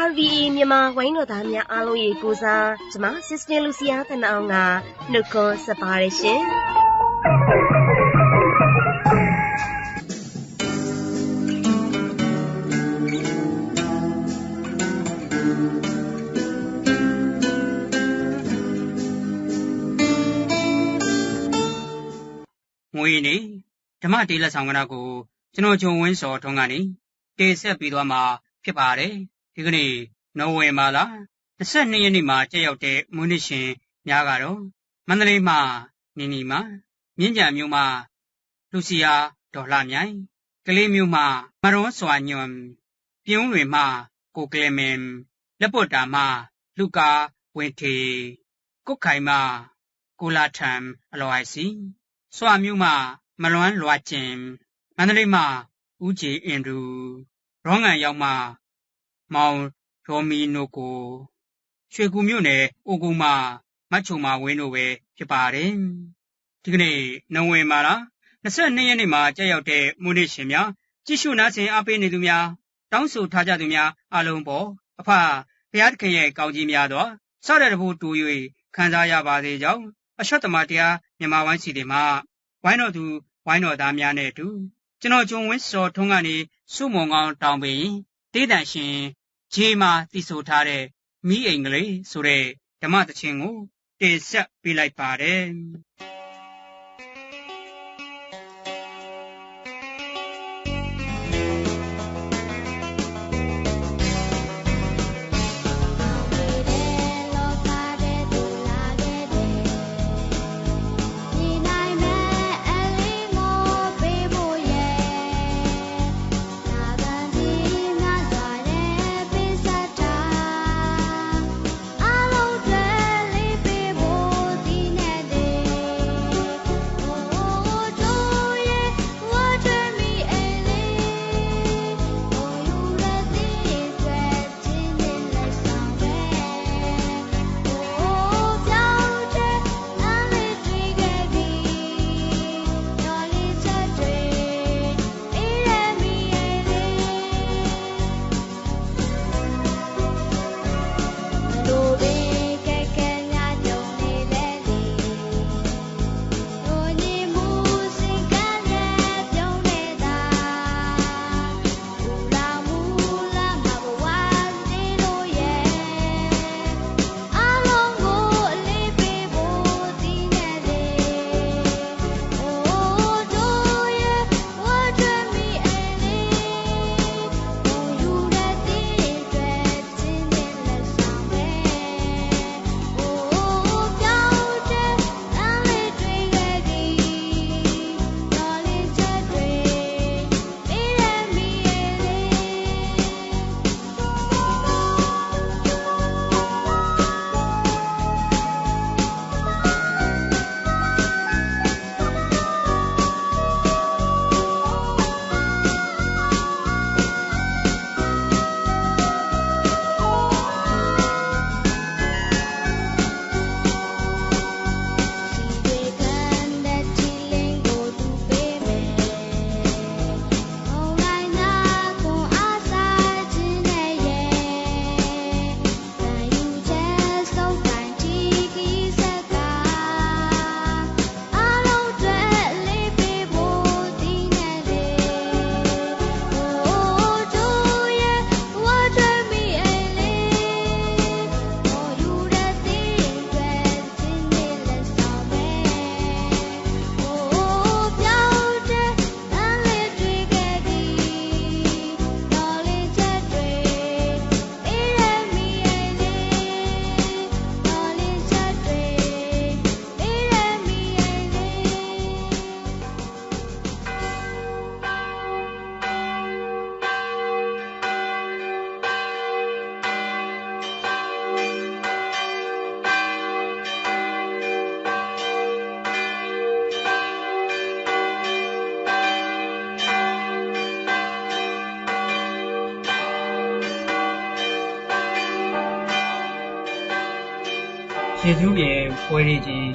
RVE မြန်မာဝိုင်းတော်သားများအားလုံးရေကိုစားကျမ Sister Lucia တနအောင်ကနှုတ်ခွန်းဆက်ပါတယ်ရှင်ငွေနေဓမ္မတေးလက်ဆောင်ကနာကိုကျွန်တော်ဂျုံဝင်းစော်ထွန်းကနေတေဆက်ပြီးသွားမှာဖြစ်ပါတယ် ဒီကနေ့နိုဝင်ဘာလ22ရက်နေ့မှာကျရောက်တဲ့မွေးနေ့ရှင်များကတော့မန္တလေးမှာနီနီမှာမြင်းကြံမြို့မှာလူစီယာဒေါ်လှမြိုင်ကလေးမြို့မှာမရွန်စွာညွန်ပြုံးတွေမှာကိုကလမင်လက်ပွတ်တာမှာလူကာဝင်းထေကုတ်ခိုင်မှာကိုလာထံအလောအိုင်စီစွာမြို့မှာမလွမ်းလွာကျင်မန္တလေးမှာဦးကြည်အင်ဒူရောငံရောက်မှာ မောင်ရောမီနိုကိုရွှေကူမြို့နယ်အိုကူမှာမတ်ချုံမာဝင်းတို့ပဲဖြစ်ပါတယ်ဒီကနေ့နိုဝင်ဘာလ22ရက်နေ့မှာကြာရောက်တဲ့မွေးနေ့ရှင်များကြည့်ရှုနားဆင်အားပေးနေသူများတောင်းဆိုထားကြသူများအားလုံးပေါ်အဖဘုရားသခင်ရဲ့ကောင်းကြီးများသောစတဲ့တဖို့တူ၍ခံစားရပါစေကြောင်းအရှတ်တမတရားမြန်မာဝိုင်းစီတွေမှာဝိုင်းတော်သူဝိုင်းတော်သားများနဲ့အတူကျွန်တော်ဂျုံဝင်းစော်ထွန်းကနေစုမုံကောင်းတောင်းပေးတေးတန်ရှင် ဂျေမာတည်ဆိုထားတဲ့မိအိမ်ကလေးဆိုတဲ့ဓမ္မသချင်းကိုတင်ဆက်ပေးလိုက်ပါတယ် ယေရှုရဲ့ပွဲရည်ကြီး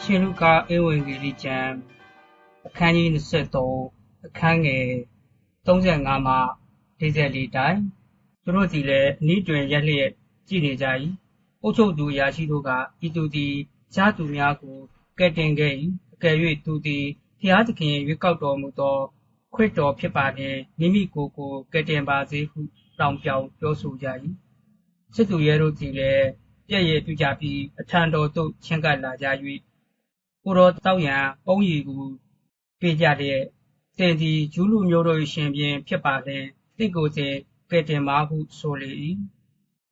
ရှင်လူကာဧဝံဂေလိကျမ်းအခန်းကြီး23အခန်းငယ်35မှ44တိုင်သူတို့စီလည်းအနည်းတွင်ရက်လျက်ကြည်နေကြ၏အုတ်ချုပ်သူအရာရှိတို့ကဤသူသည်ရှားသူများကိုကဲ့တင်ခဲ့၏အကယ်၍သူသည်ဖျားသခင်ရွေးကောက်တော်မူသောခွင့်တော်ဖြစ်ပါလျင်မိမိကိုယ်ကိုကဲ့တင်ပါစေဟုတောင်းပြောင်ပြောဆိုကြ၏စစ်သူရဲတို့သည်လည်း ပြည့်ရဲ့ပြုကြပြီးအထံတော်သို့ချင်းကပ်လာကြ၍ကိုတော်တောက်ရန်အုံးရီကိုပေးကြတဲ့တင်ဒီဂျူးလူမျိုးတို့ရှင်ပြန်ဖြစ်ပါလျင်တင့်ကိုယ်စေကဲ့တင်ပါဟုဆိုလေ၏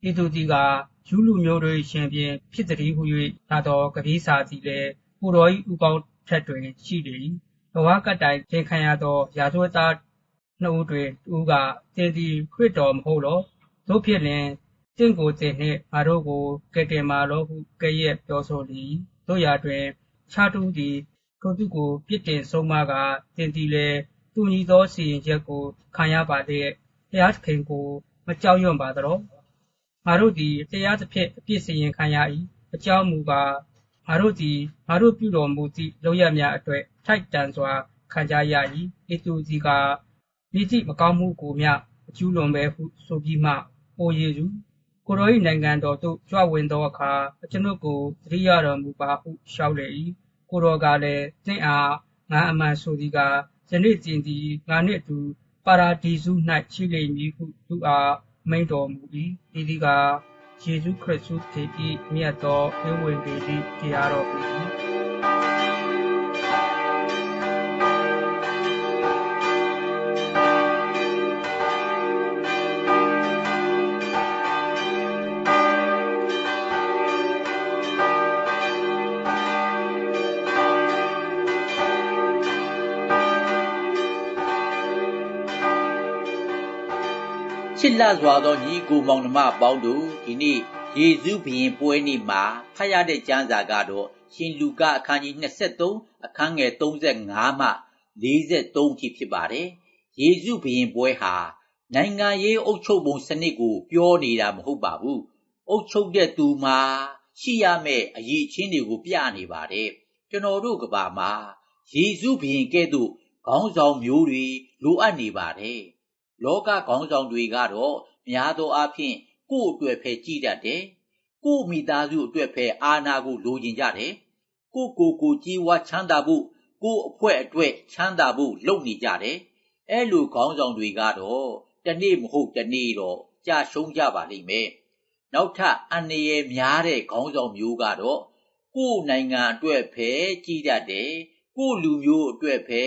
ဤသူသည်ကဂျူးလူမျိုးတို့ရှင်ပြန်ဖြစ်သည်ဟု၍သာတော်ကတိစာသည်လည်းကိုတော်၏ဥကောင်းထက်တွင်ရှိလေ၏ဘဝကတိုင်သင်ခံရသောရာဇဝတ်သားနှုတ်တွင်သူကတင်ဒီခရစ်တော်မဟုတ်လောတို့ဖြစ်လျင် တင့်ကိုတင်နှင့်ငါတို့ကိုကဲ့တင်ပါလောဟုကဲ့ရဲ့ပြောဆိုလေ၏တို့ရာတွင်ခြားတူသည်ထိုသူကိုပြစ်တင်ဆုံးမကတင်ဒီလည်းသူညီသောစီရင်ချက်ကိုခံရပါတဲ့ဘုရားသခင်ကိုမကြောက်ရွံ့ပါသလားငါတို့သည်တရားသဖြင့်အပြစ်စီရင်ခံရ၏အကြောင်းမူကားငါတို့သည်ငါတို့ပြုတော်မူသည့်လောက်ရများအတွက်ထိုက်တန်စွာခံကြရ၏ဤသူစီကမိသည့်မကောင်းမှုကိုမျှအကျူးလွန်ပဲဟုဆိုပြီးမှအိုယေစု ကိုရော၏နိုင်ငံတော်သို့ကြွဝင်သောအခါကျွန်ုပ်ကိုသတိရတော်မူပါဟုလျှောက်လေ၏ကိုတော်ကလည်းသင်အားငါအမှန်ဆိုသည်ကယနေ့ကျင်သည်ငါနှင့်အတူပါရာဒီစု၌ရှိလိမ့်မည်ဟုသူအားမိန်တော်မူ၏ဒီဒီကယေရှုခရစ်သူ၏မြတ်သောဧဝံဂေလိတရားတော်ဖြစ်၏ လှစွာသောညီကိုမောင်နှမအပေါင်းတို့ဒီနေ့ယေရှုဘုရင်ပွဲနေ့မှာဖတ်ရတဲ့ကျမ်းစာကတော့ရှင်လူကာအခန်းကြီး23အခန်းငယ်35မှ43ထိဖြစ်ပါတယ်။ယေရှုဘုရင်ပွဲဟာနိုင်ငံရေးအုပ်ချုပ်ပုံစနစ်ကိုပြောနေတာမဟုတ်ပါဘူး။အုပ်ချုပ်တဲ့သူမှာရှိရမယ့်အရေးချင်းတွေကိုပြနေပါတယ်။ကျွန်တော်တို့ကဘာမှာယေရှုဘုရင်ကဲ့သို့ခေါင်းဆောင်မျိုးတွေလိုအပ်နေပါတယ်။ လောကခေါင်းဆောင်တွေကတော့များသောအားဖြင့်ကိုယ့်အတွက်ပဲကြည်တတ်တယ်။ကိုယ့်မိသားစုအတွက်ပဲအာဏာကိုလိုချင်ကြတယ်။ကိုယ့်ကိုယ်ကိုကြီးဝါချမ်းသာဖို့ကိုယ့်အဖွဲ့အတွက်ချမ်းသာဖို့လုပ်နေကြတယ်။အဲလိုခေါင်းဆောင်တွေကတော့တနေ့မဟုတ်တနေ့တော့ကြာရှုံးကြပါလိမ့်မယ်။နောက်ထပ်အန္တရာယ်များတဲ့ခေါင်းဆောင်မျိုးကတော့ကိုယ့်နိုင်ငံအတွက်ပဲကြီးတတ်တယ်။ကိုယ့်လူမျိုးအတွက်ပဲ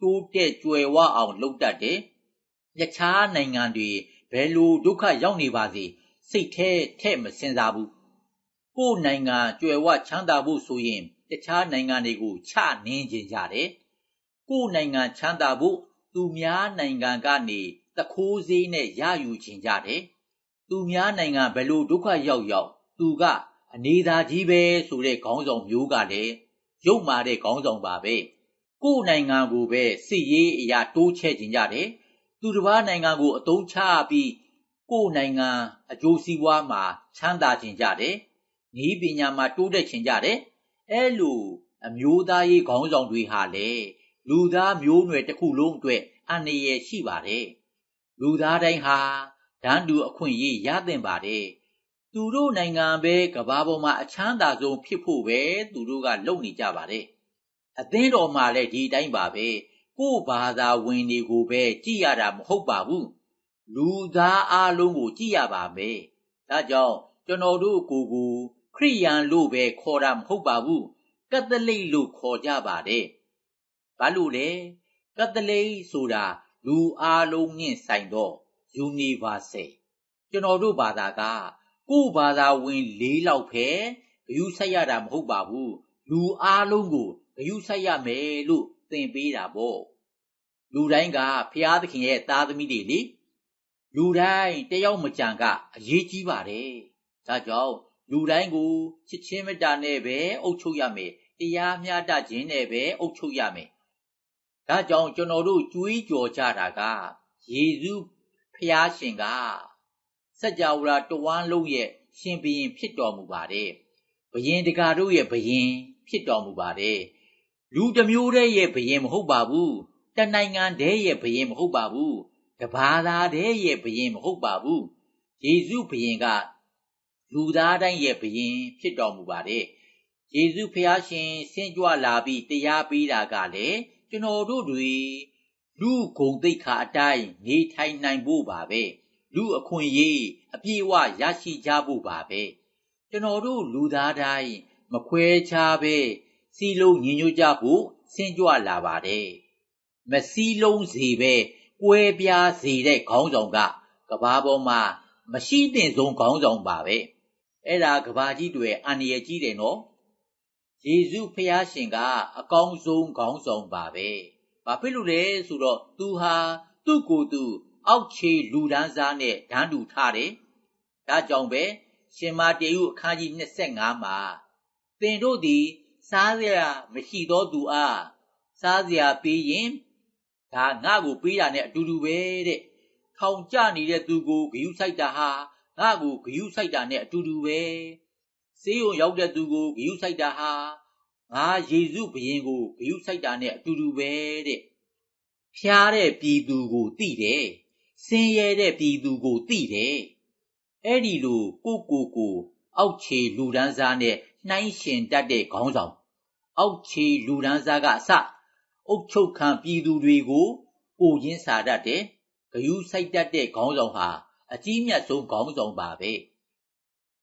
တိုးတက်ကြွယ်ဝအောင်လုပ်တတ်တယ် ယခြားနိုင်ငံတွေဘယ်လိုဒုက္ခရောက်နေပါစေစိတ်แท้ထဲ့မစင်စားဘူးကိုယ်နိုင်ငံကြွယ်ဝချမ်းသာဖို့ဆိုရင်တခြားနိုင်ငံတွေကိုချနင်းခြင်းကြတယ်ကိုယ်နိုင်ငံချမ်းသာဖို့သူများနိုင်ငံကနေတခိုးစည်းနဲ့ရယူခြင်းကြတယ်သူများနိုင်ငံဘယ်လိုဒုက္ခရောက်ရောက်သူကအနေသာကြီးပဲဆိုတဲ့ခေါင်းဆောင်မျိုးကလည်းရုပ်မာတဲ့ခေါင်းဆောင်ပါပဲကိုယ်နိုင်ငံကိုပဲစစ်ရေးအရာတိုးချဲ့ခြင်းကြတယ် သူတစ်ပါးနိုင်ငံကိုအသုံးချပြီးကိုယ်နိုင်ငံအကျိုးစီးပွားမှာချမ်းသာခြင်းကြတယ်။ဤပညာမှာတိုးတက်ခြင်းကြတယ်။အဲလိုအမျိုးသားရေးခေါင်းဆောင်တွေဟာလည်းလူသားမျိုးနွယ်တစ်ခုလုံးအတွက်အန္တရာယ်ရှိပါတယ်။လူသားတိုင်းဟာဓာန်တူအခွင့်အရေးရသင့်ပါတယ်။သူတို့နိုင်ငံပဲကဘာပေါ်မှာအချမ်းသာဆုံးဖြစ်ဖို့ပဲသူတို့ကလုပ်နေကြပါတယ်။အသင်းတော်မှာလည်းဒီတိုင်းပါပဲ။ ကို့ဘာသာဝင်တွေကိုပဲကြည့်ရတာမဟုတ်ပါဘူးလူသားအလုံးကိုကြည့်ရပါမယ်ဒါကြောင့်ကျွန်တော်တို့ကိုကိုခရိယန်လို့ပဲခေါ်တာမဟုတ်ပါဘူးကက်သလိတ်လို့ခေါ်ကြပါတယ်ဘာလို့လဲကက်သလိတ်ဆိုတာလူအလုံးနဲ့ဆိုင်တော့ universal ကျွန်တော်တို့ဘာသာကကို့ဘာသာဝင်၄လောက်ပဲဂယုဆိုင်ရတာမဟုတ်ပါဘူးလူအလုံးကိုဂယုဆိုင်ရမယ်လို့သင်ပေးတာပေါ့ လူတိုင်းကဖျားသခင်ရဲ့သားသမီးတွေလေလူတိုင်းတယောက်မကြံကအရေးကြီးပါတယ်ဒါကြောင့်လူတိုင်းကိုချစ်ချင်းမေတ္တာနဲ့ပဲအုပ်ချုပ်ရမယ်တရားမျှတခြင်းနဲ့ပဲအုပ်ချုပ်ရမယ်ဒါကြောင့်ကျွန်တော်တို့ကြွေးကြော်ကြတာကယေရှုဖျားရှင်ကစัจ java လာတဝမ်းလုံးရဲ့ရှင်ဘုရင်ဖြစ်တော်မူပါတယ်ဘုရင်တကာတို့ရဲ့ဘုရင်ဖြစ်တော်မူပါတယ်လူတစ်မျိုးတည်းရဲ့ဘုရင်မဟုတ်ပါဘူး တနိုင်ငံတည်းရဲ့ဘုရင်မဟုတ်ပါဘူးတဘာသာတည်းရဲ့ဘုရင်မဟုတ်ပါဘူးယေရှုဘုရင်ကလူသားတိုင်းရဲ့ဘုရင်ဖြစ်တော်မူပါတယ်ယေရှုဖျားရှင်ဆင်းကြွလာပြီးတရားပေးတာကလည်းကျွန်တော်တို့တွေလူဂုံသိက္ခာအတိုင်းနေထိုင်နိုင်ဖို့ပါပဲလူအခွင့်အရေးအပြည့်အဝရရှိကြဖို့ပါပဲကျွန်တော်တို့လူသားတိုင်းမခွဲခြားပဲစီလုံးညီညွတ်ကြဖို့ဆင်းကြွလာပါတယ် မစီလုံးစီပဲကွဲပြားစေတဲ့ခေါင်းဆောင်ကကဘာပေါ်မှာမရှိသင့်ဆုံးခေါင်းဆောင်ပါပဲအဲ့ဒါကဘာကြီးတွေအန္တရာယ်ကြီးတယ်နော်ယေရှုဖျားရှင်ကအကောင်းဆုံးခေါင်းဆောင်ပါပဲဘာဖြစ်လို့လဲဆိုတော့သူဟာသူ့ကိုယ်သူအောက်ခြေလူဒန်းစားနဲ့ဓာန်တူထားတယ်ဒါကြောင့်ပဲရှင်မာတေယုအခန်းကြီး25မှာသင်တို့သည် စားစရာမရှိသောသူအားစားစရာပေးရင် ဒါငါ့ကိုပေးတာနဲ့အတူတူပဲတဲ့ထောင်ကျနေတဲ့သူကိုဂယုဆိုင်တာဟာငါ့ကိုဂယုဆိုင်တာနဲ့အတူတူပဲစေးုံရောက်တဲ့သူကိုဂယုဆိုင်တာဟာငါယေစုဘုရင်ကိုဂယုဆိုင်တာနဲ့အတူတူပဲတဲ့ဖျားတဲ့ပြည်သူကိုတိတယ်ဆင်းရဲတဲ့ပြည်သူကိုတိတယ်အဲ့ဒီလိုကိုကိုကိုအောက်ခြေလူဒန်းစားနဲ့နှိုင်းရှင်တတ်တဲ့ခေါင်းဆောင်အောက်ခြေလူဒန်းစားကအစ အုတ်ချုပ်ခံပြည်သူတွေကိုကိုရင်းစာတတ်တယ်ဂယုစိုက်တတ်တဲ့ခေါင်းဆောင်ဟာအကြီးမြတ်ဆုံးခေါင်းဆောင်ပါပဲ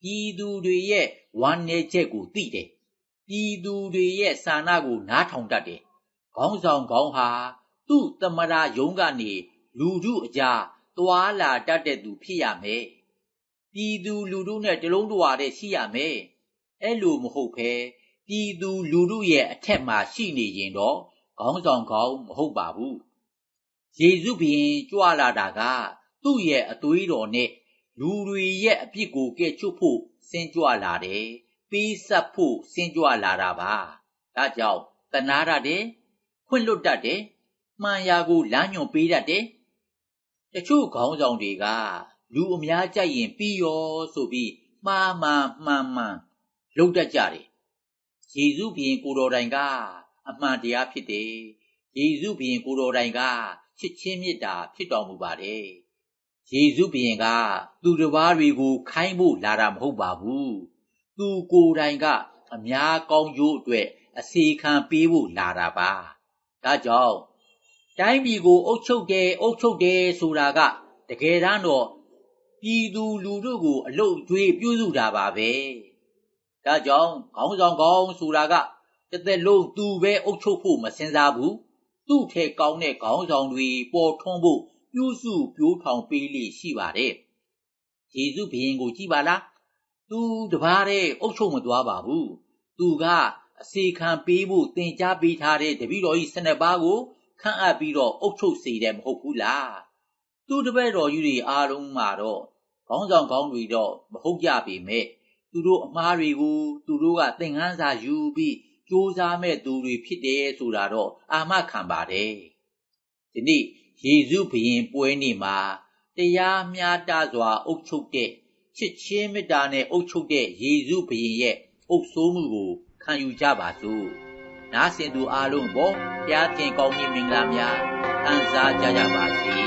ပြည်သူတွေရဲ့ဝမ်းနည်းချက်ကိုသိတယ်ပြည်သူတွေရဲ့စာနာကိုနားထောင်တတ်တယ်ခေါင်းဆောင်ခေါင်းဟာသူ့သမရာယုံကနေလူထုအကြားသွာလာတတ်တဲ့သူဖြစ်ရမယ်ပြည်သူလူထုနဲ့တလုံးတဝါတဲ့ရှိရမယ်အဲ့လိုမဟုတ်ဘဲပြည်သူလူထုရဲ့အထက်မှာရှိနေရင်တော့ ခေါင်းဆောင်ကောင်းမဟုတ်ပါဘူးယေရှုဘုရင်ကြွလာတာက သူ့ရဲ့အသွေးတော်နဲ့လူတွေရဲ့အပြစ်ကိုကဲ့ချွတ်ဖို့စင်ကြွလာတယ်ပေးဆက်ဖို့စင်ကြွလာတာပါဒါကြောင့်တနာရတယ်ခွင့်လွတ်တတ်တယ်မှန်ရာကိုလမ်းညွှန်ပေးတတ်တယ်တချို့ခေါင်းဆောင်တွေက လူအများကြိုက်ရင်ပြီးရောဆိုပြီးမှားမှန်မှန်မှန်လုပ်တတ်ကြတယ်ယေရှုဘုရင်ကိုတော်တိုင်က အမှန်တရားဖြစ်တယ်ယေရှုဘုရင်ကိုတော်တိုင်ကချစ်ချင်းမေတ္တာဖြစ်တော်မူပါတယ်ယေရှုဘုရင်က သူတစ်ပါးတွေကို ခိုင်းဖို့လာတာမဟုတ်ပါဘူးသူကိုယ်တိုင်ကအများကောင်းကျိုးအတွက်အစီခံပေးဖို့လာတာပါဒါကြောင့်တိုင်းပြည်ကိုအုပ်ချုပ်တယ်အုပ်ချုပ်တယ်ဆိုတာကတကယ်တမ်းတော့ပြည်သူလူထုကိုအလုတ်ကျွေးပြုစုတာပါပဲဒါကြောင့်ခေါင်းဆောင်ကောင်းဆိုတာက တသက်လုံးသူပဲအုပ်ချုပ်ဖို့မစင်စားဘူးသူ့ထဲကောင်းတဲ့ခေါင်းဆောင်တွေပေါ်ထွန်းဖို့ပြုစုပြိုးထောင်ပေးလိရှိပါတယ်ယေရှုဘုရင်ကိုကြည့်ပါလားသူတပါးတဲ့အုပ်ချုပ်မသွားပါဘူးသူကအစီခံပေးဖို့တင် जा ပေးထားတဲ့တပည့်တော်ကြီး12ပါးကိုခန့်အပ်ပြီးတော့အုပ်ချုပ်စေတယ်မဟုတ်ဘူးလားသူတပည့်တော်ကြီးတွေအားလုံးမှာတော့ခေါင်းဆောင်ကောင်းတွေတော့မဟုတ်ကြပေမဲ့သူတို့အမားတွေကို သူတို့ကသင်ခန်းစာယူပြီး စူးစမ်းမဲ့သူတွေဖြစ်တယ်ဆိုတာတော့အာမခံပါတယ်ဒီနေ့ယေရှုဘုရင်ပွဲနေ့မှာတရားမျှတစွာ အုပ်ချုပ်တဲ့ချစ်ချင်းမေတ္တာနဲ့အုပ်ချုပ်တဲ့ယေရှုဘုရင်ရဲ့အုပ်ဆိုးမှုကိုခံယူကြပါစို့နားဆင်သူအားလုံးပေါ်ဘုရားခင်ကောင်းကြီးမင်္ဂလာများခံစားကြကြပါစေ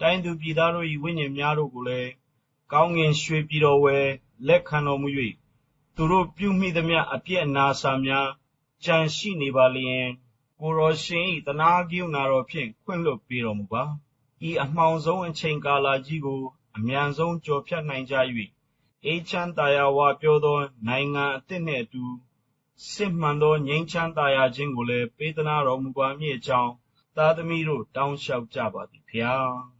တိုင်းသူပြည်သားတို့၏ဝိညာဉ်များတို့ကိုလည်း ကောင်းကင်ရွှေပြည်တော်ဝယ် လက်ခံတော်မူ၍သူတို့ပြုမိသမျှ အပြစ်အနာစာများကြံရှိနေပါလျင် ကိုရောရှင်၏တနာကရုဏာတော်ဖြင့် ခွင့်လွှတ်ပေးတော်မူပါ ဤအမှောင်ဆုံးအချိန်ကာလကြီးကို အမြန်ဆုံးကြော်ဖြတ်နိုင်ကြ၍အေးချမ်းသာယာဝပြောသော နိုင်ငံအသစ်နှင့်အတူ စစ်မှန်သော ငြိမ်းချမ်းသာယာခြင်းကိုလည်း ပေးသနာတော်မူပါမည်အကြောင်း သားသမီးတို့ တောင်းလျှောက်ကြပါသည်ဖျား